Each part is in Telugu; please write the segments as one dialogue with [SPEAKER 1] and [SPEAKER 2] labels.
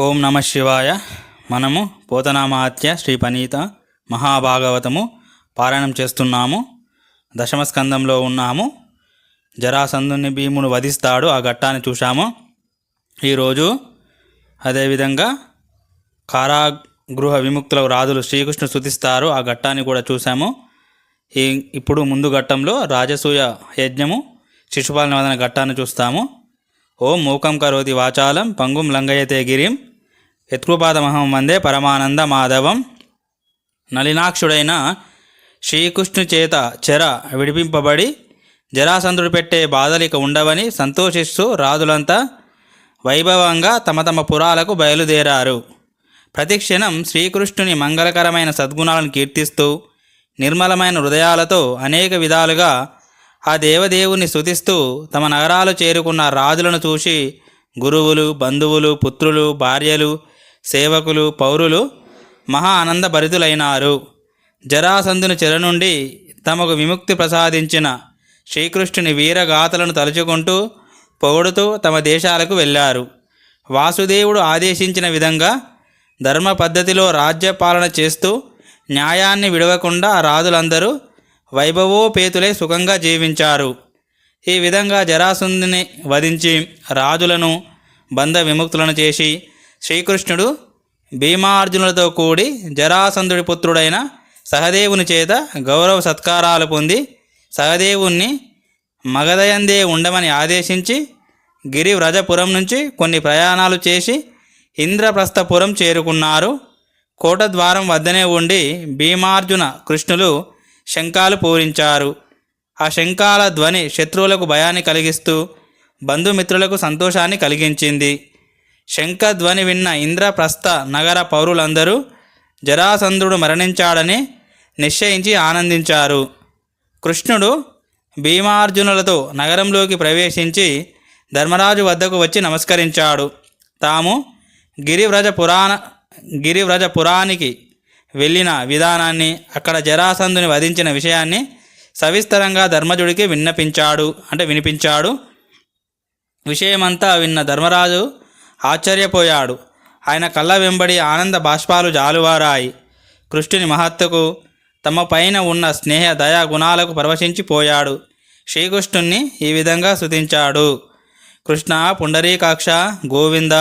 [SPEAKER 1] ఓం నమ శివాయ. మనము పోతనామాత్య శ్రీ పనీత మహాభాగవతము పారాయణం చేస్తున్నాము. దశమస్కందంలో ఉన్నాము. జరాసంధుని భీముడు వధిస్తాడు. ఆ ఘట్టాన్ని చూశాము. ఈరోజు అదేవిధంగా కారాగృహ విముక్తుల రాజులు శ్రీకృష్ణు స్తుతిస్తారు. ఆ ఘట్టాన్ని కూడా చూశాము. ఈ ఇప్పుడు ముందు ఘట్టంలో రాజసూయ యజ్ఞము శిశుపాలన వదన ఘట్టాన్ని చూస్తాము. ఓం మూకం కరోతి వాచాలం పంగుం లంగయతే గిరిం. యత్కృపాదమహం వందే పరమానంద మాధవం. నలినాక్షుడైన శ్రీకృష్ణు చేత చెర విడిపింపబడి జరాసంధుడు పెట్టే బాధలిక ఉండవని సంతోషిస్తూ రాజులంతా వైభవంగా తమ తమ పురాలకు బయలుదేరారు. ప్రతిక్షణం శ్రీకృష్ణుని మంగళకరమైన సద్గుణాలను కీర్తిస్తూ నిర్మలమైన హృదయాలతో అనేక విధాలుగా ఆ దేవదేవుని స్థుతిస్తూ తమ నగరాలు చేరుకున్న రాజులను చూసి గురువులు బంధువులు పుత్రులు భార్యలు సేవకులు పౌరులు మహా ఆనందభరితులైనారు. జరాసంధుని చెర నుండి తమకు విముక్తి ప్రసాదించిన శ్రీకృష్ణుని వీరగాథలను తలుచుకుంటూ పొగుడుతూ తమ దేశాలకు వెళ్ళారు. వాసుదేవుడు ఆదేశించిన విధంగా ధర్మ పద్ధతిలో రాజ్యపాలన చేస్తూ న్యాయాన్ని విడవకుండా రాజులందరూ వైభవోపేతులై సుఖంగా జీవించారు. ఈ విధంగా జరాసుందిని వధించి రాజులను బంధ విముక్తులను చేసి శ్రీకృష్ణుడు భీమార్జునులతో కూడి జరాసంధుడి పుత్రుడైన సహదేవుని చేత గౌరవ సత్కారాలు పొంది సహదేవుణ్ణి మగధయందే ఉండమని ఆదేశించి గిరివ్రజపురం నుంచి కొన్ని ప్రయాణాలు చేసి ఇంద్రప్రస్థపురం చేరుకున్నారు. కోటద్వారం వద్దనే ఉండి భీమార్జున కృష్ణులు శంఖాలు పూరించారు. ఆ శంఖాల ధ్వని శత్రువులకు భయాన్ని కలిగిస్తూ బంధుమిత్రులకు సంతోషాన్ని కలిగించింది. శంఖ ధ్వని విన్న ఇంద్రప్రస్థ నగర పౌరులందరూ జరాసంధుడు మరణించాడని నిశ్చయించి ఆనందించారు. కృష్ణుడు భీమార్జునులతో నగరంలోకి ప్రవేశించి ధర్మరాజు వద్దకు వచ్చి నమస్కరించాడు. తాము గిరివ్రజ పురాణ గిరివ్రజ పురానికి వెళ్ళిన విధానాన్ని అక్కడ జరాసంధుని వధించిన విషయాన్ని సవిస్తరంగా ధర్మజుడికి విన్నపించాడు అంటే వినిపించాడు. విషయమంతా విన్న ధర్మరాజు ఆశ్చర్యపోయాడు. ఆయన కళ్ళ వెంబడి ఆనంద బాష్పాలు జాలువారాయి. కృష్ణుని మహత్తుకు తమ పైన ఉన్న స్నేహ దయా గుణాలకు పరవశించిపోయాడు శ్రీకృష్ణుణ్ణి ఈ విధంగా స్తుతించాడు. కృష్ణ పుండరీకాక్ష గోవింద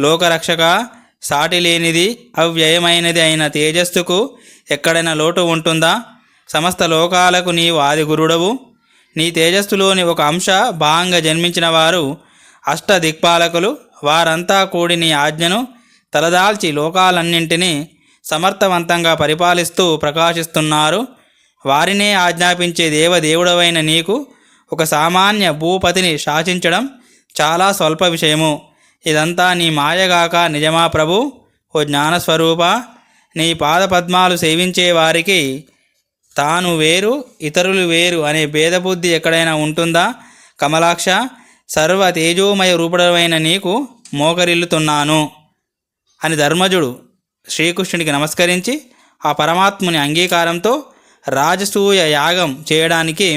[SPEAKER 1] లోకరక్షక సాటి లేనిది అవ్యయమైనది అయిన తేజస్సుకు ఎక్కడైనా లోటు ఉంటుందా? సమస్త లోకాలకు నీవు ఆది గురుడవు. నీ తేజస్సులోని ఒక అంశ భాగంగా జన్మించిన వారు అష్ట దిక్పాలకులు వారంతా కూడి నీ ఆజ్ఞను తలదాల్చి లోకాలన్నింటినీ సమర్థవంతంగా పరిపాలిస్తూ ప్రకాశిస్తున్నారు. వారినే ఆజ్ఞాపించే దేవదేవుడవైన నీకు ఒక సామాన్య భూపతిని శాసించడం చాలా స్వల్ప విషయము. ఇదంతా నీ మాయగాక నిజమా ప్రభు? ఓ జ్ఞానస్వరూప నీ పాదపద్మాలు సేవించే వారికి తాను వేరు ఇతరులు వేరు అనే భేదబుద్ధి ఎక్కడైనా ఉంటుందా? కమలాక్ష సర్వ తేజోమయ రూపుడమైన నీకు మోకరిల్లుతున్నాను. అని ధర్మజుడు శ్రీకృష్ణుడికి నమస్కరించి ఆ పరమాత్ముని అంగీకారంతో రాజసూయ యాగం చేయడానికి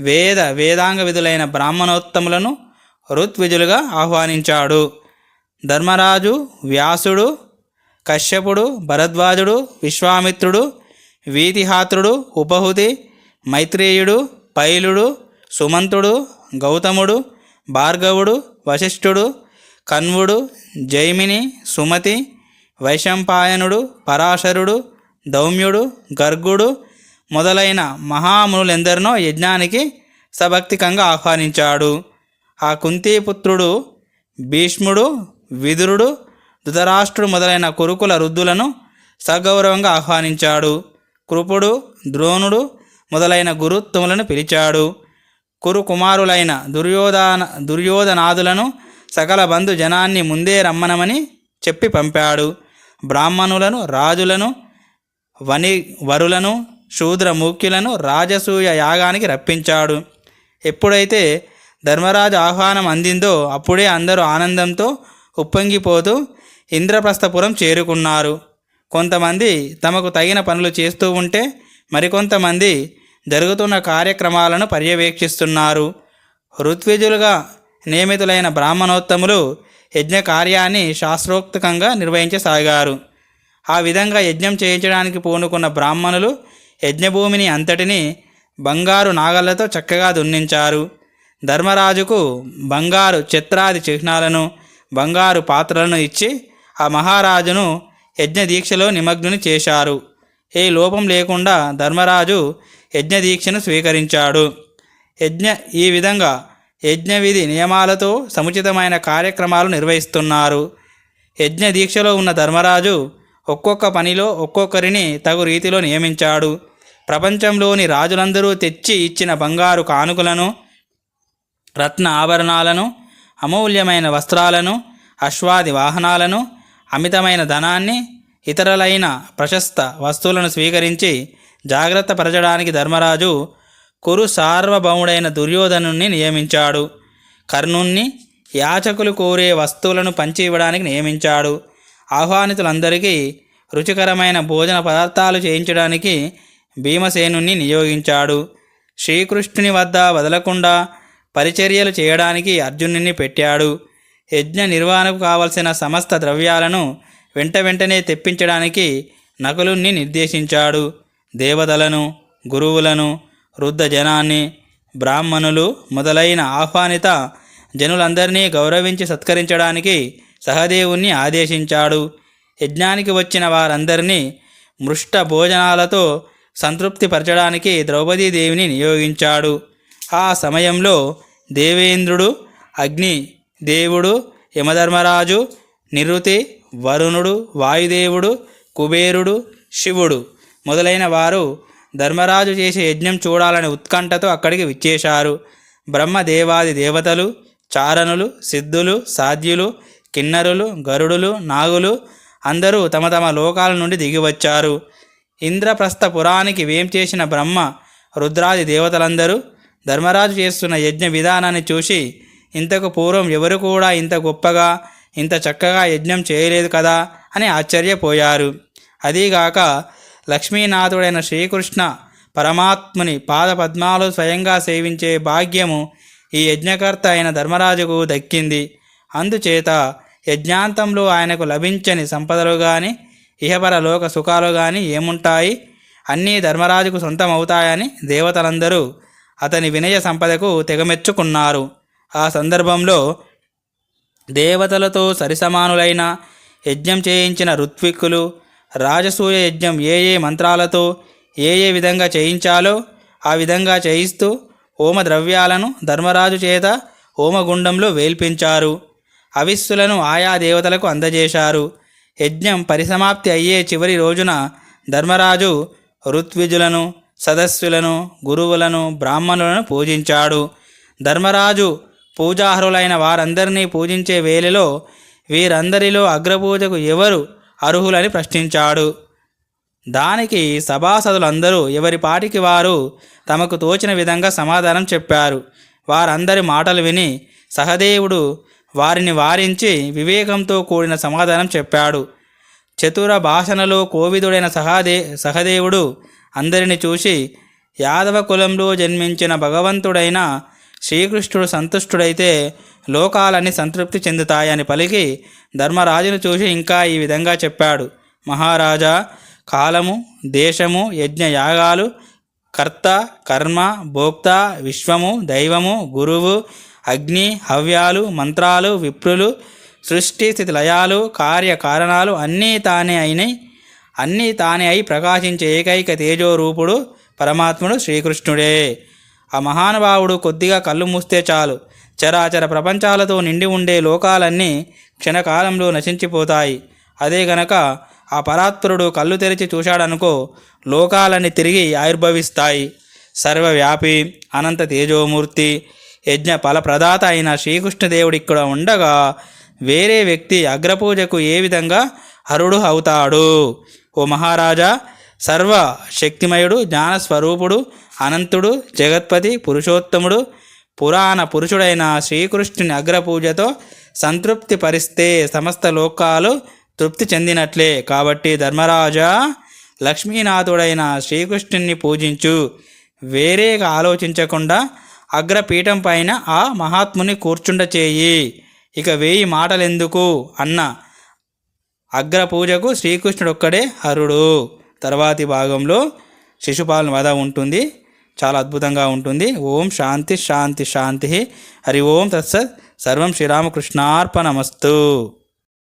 [SPEAKER 1] వేద వేదాంగ విధులైన బ్రాహ్మణోత్తములను ఋత్విజులుగా ఆహ్వానించాడు. ధర్మరాజు వ్యాసుడు కశ్యపుడు భరద్వాజుడు విశ్వామిత్రుడు వీతిహాత్రుడు ఉపహుతి మైత్రేయుడు పైలుడు సుమంతుడు గౌతముడు భార్గవుడు వశిష్ఠుడు కన్వుడు జైమిని సుమతి వైశంపాయనుడు పరాశరుడు దౌమ్యుడు గర్గుడు మొదలైన మహామునులెందరినో యజ్ఞానికి సభక్తికంగా ఆహ్వానించాడు. ఆ కుంతీపుత్రుడు భీష్ముడు విదురుడు ధృతరాష్ట్రుడు మొదలైన కురుకుల రుద్దులను సగౌరవంగా ఆహ్వానించాడు. కృపుడు ద్రోణుడు మొదలైన గురుత్వములను పిలిచాడు. కురు కుమారులైన దుర్యోధన దుర్యోధనాదులను సకల బంధు జనాన్ని ముందే రమ్మనమని చెప్పి పంపాడు. బ్రాహ్మణులను రాజులను వని వరులను శూద్ర ముఖ్యులను రాజసూయ యాగానికి రప్పించాడు. ఎప్పుడైతే ధర్మరాజు ఆహ్వానం అందిందో అప్పుడే అందరూ ఆనందంతో ఉప్పొంగిపోతూ ఇంద్రప్రస్థపురం చేరుకున్నారు. కొంతమంది తమకు తగిన పనులు చేస్తూ ఉంటే మరికొంతమంది జరుగుతున్న కార్యక్రమాలను పర్యవేక్షిస్తున్నారు. ఋత్విజులుగా నియమితులైన బ్రాహ్మణోత్తములు యజ్ఞ కార్యాన్ని శాస్త్రోక్తకంగా నిర్వహించసాగారు. ఆ విధంగా యజ్ఞం చేయించడానికి పూనుకున్న బ్రాహ్మణులు యజ్ఞభూమిని అంతటిని బంగారు నాగళ్ళతో చక్కగా దున్నించారు. ధర్మరాజుకు బంగారు చిత్రాది చిహ్నాలను బంగారు పాత్రలను ఇచ్చి ఆ మహారాజును యజ్ఞదీక్షలో నిమగ్నుని చేశారు. ఏ లోపం లేకుండా ధర్మరాజు యజ్ఞదీక్షను స్వీకరించాడు. యజ్ఞ ఈ విధంగా యజ్ఞవిధి నియమాలతో సముచితమైన కార్యక్రమాలు నిర్వహిస్తున్నారు. యజ్ఞ దీక్షలో ఉన్న ధర్మరాజు ఒక్కొక్క పనిలో ఒక్కొక్కరిని తగు రీతిలో నియమించాడు. ప్రపంచంలోని రాజులందరూ తెచ్చి ఇచ్చిన బంగారు కానుకలను రత్న ఆభరణాలను అమూల్యమైన వస్త్రాలను అశ్వాది వాహనాలను అమితమైన ధనాన్ని ఇతరులైన ప్రశస్త వస్తువులను స్వీకరించి జాగ్రత్త పరచడానికి ధర్మరాజు కురు సార్వభౌముడైన దుర్యోధనుణ్ణి నియమించాడు. కర్ణుణ్ణి యాచకులు కోరే వస్తువులను పంచి ఇవ్వడానికి నియమించాడు. ఆహ్వానితులందరికీ రుచికరమైన భోజన పదార్థాలు చేయించడానికి భీమసేనుణ్ణి నియోగించాడు. శ్రీకృష్ణుని వద్ద వదలకుండా పరిచర్యలు చేయడానికి అర్జునుని పెట్టాడు. యజ్ఞ నిర్వహణకు కావలసిన సమస్త ద్రవ్యాలను వెంట వెంటనే తెప్పించడానికి నకులుణ్ణి నిర్దేశించాడు. దేవతలను గురువులను వృద్ధ జనాన్ని బ్రాహ్మణులు మొదలైన ఆహ్వానిత జనులందరినీ గౌరవించి సత్కరించడానికి సహదేవుణ్ణి ఆదేశించాడు. యజ్ఞానికి వచ్చిన వారందరినీ మృష్ట భోజనాలతో సంతృప్తిపరచడానికి ద్రౌపదీదేవిని నియోగించాడు. ఆ సమయంలో దేవేంద్రుడు అగ్ని దేవుడు యమధర్మరాజు నిరుతి వరుణుడు వాయుదేవుడు కుబేరుడు శివుడు మొదలైన వారు ధర్మరాజు చేసే యజ్ఞం చూడాలని ఉత్కంఠతో అక్కడికి విచ్చేశారు. బ్రహ్మదేవాది దేవతలు చారణులు సిద్ధులు సాధ్యులు కిన్నరులు గరుడులు నాగులు అందరూ తమ తమ లోకాల నుండి దిగివచ్చారు. ఇంద్రప్రస్థ పురానికి వేం చేసిన బ్రహ్మ రుద్రాది దేవతలందరూ ధర్మరాజు చేస్తున్న యజ్ఞ విధానాన్ని చూసి ఇంతకు పూర్వం ఎవరు కూడా ఇంత గొప్పగా ఇంత చక్కగా యజ్ఞం చేయలేదు కదా అని ఆశ్చర్యపోయారు. అదీగాక లక్ష్మీనాథుడైన శ్రీకృష్ణ పరమాత్ముని పాద పద్మాలు స్వయంగా సేవించే భాగ్యము ఈ యజ్ఞకర్త అయిన ధర్మరాజుకు దక్కింది. అందుచేత యజ్ఞాంతంలో ఆయనకు లభించని సంపదలు కానీ ఇహపర లోక సుఖాలు కానీ ఏముంటాయి? అన్నీ ధర్మరాజుకు సొంతమవుతాయని దేవతలందరూ అతని వినయ సంపదకు తెగమెచ్చుకున్నారు. ఆ సందర్భంలో దేవతలతో సరిసమానులైన యజ్ఞం చేయించిన ఋత్విక్కులు రాజసూయ యజ్ఞం ఏ ఏ మంత్రాలతో ఏ ఏ విధంగా చేయించాలో ఆ విధంగా చేయిస్తూ హోమ ద్రవ్యాలను ధర్మరాజు చేత హోమగుండంలో వేల్పించారు. అవిస్సులను ఆయా దేవతలకు అందజేశారు. యజ్ఞం పరిసమాప్తి అయ్యే చివరి రోజున ధర్మరాజు ఋత్విజులను సదస్సులను గురువులను బ్రాహ్మణులను పూజించాడు. ధర్మరాజు పూజార్హులైన వారందరినీ పూజించే వేళలో వీరందరిలో అగ్రపూజకు ఎవరు అర్హులని ప్రశ్నించాడు. దానికి సభాసదులందరూ ఎవరి పాటికి వారు తమకు తోచిన విధంగా సమాధానం చెప్పారు. వారందరి మాటలు విని సహదేవుడు వారిని వారించి వివేకంతో కూడిన సమాధానం చెప్పాడు. చతుర భాషణలో కోవిదుడైన సహదే సహదేవుడు అందరిని చూసి యాదవ కులంలో జన్మించిన భగవంతుడైన శ్రీకృష్ణుడు సంతుష్టుడైతే లోకాలన్నీ సంతృప్తి చెందుతాయని పలికి ధర్మరాజును చూసి ఇంకా ఈ విధంగా చెప్పాడు. మహారాజా కాలము దేశము యజ్ఞ యాగాలు కర్త కర్మ భోక్త విశ్వము దైవము గురువు అగ్ని హవ్యాలు మంత్రాలు విప్రులు సృష్టి స్థితి లయాలు కార్యకారణాలు అన్నీ తానే అయినాయి అన్నీ తానే అయి ప్రకాశించే ఏకైక తేజోరూపుడు పరమాత్ముడు శ్రీకృష్ణుడే. ఆ మహానుభావుడు కొద్దిగా కళ్ళు మూస్తే చాలు. చరాచర ప్రపంచాలతో నిండి ఉండే లోకాలన్నీ క్షణకాలంలో నశించిపోతాయి. అదే గనక ఆ పరాత్పరుడు కళ్ళు తెరిచి చూశాడనుకో లోకాలన్నీ తిరిగి ఆవిర్భవిస్తాయి. సర్వవ్యాపి అనంత తేజోమూర్తి యజ్ఞ ఫలప్రదాత అయిన శ్రీకృష్ణదేవుడు ఇక్కడ ఉండగా వేరే వ్యక్తి అగ్రపూజకు ఏ విధంగా హరుడు అవుతాడు? ఓ మహారాజా సర్వ శక్తిమయుడు జ్ఞానస్వరూపుడు అనంతుడు జగత్పతి పురుషోత్తముడు పురాణ పురుషుడైన శ్రీకృష్ణుని అగ్రపూజతో సంతృప్తి పరిస్తే సమస్త లోకాలు తృప్తి చెందినట్లే. కాబట్టి ధర్మరాజా లక్ష్మీనాథుడైన శ్రీకృష్ణుని పూజించు. వేరేగా ఆలోచించకుండా అగ్రపీఠం పైన ఆ మహాత్ముని కూర్చుండ చేయి ఇక వేయి మాటలెందుకు? అన్న అగ్ర పూజకు శ్రీకృష్ణుడు ఒక్కడే హరుడు. తర్వాతి భాగంలో శిశుపాలన వధ ఉంటుంది. చాలా అద్భుతంగా ఉంటుంది. ఓం శాంతి శాంతి శాంతి. హరి ఓం తత్సత్. సర్వం శ్రీరామకృష్ణార్పణమస్తు.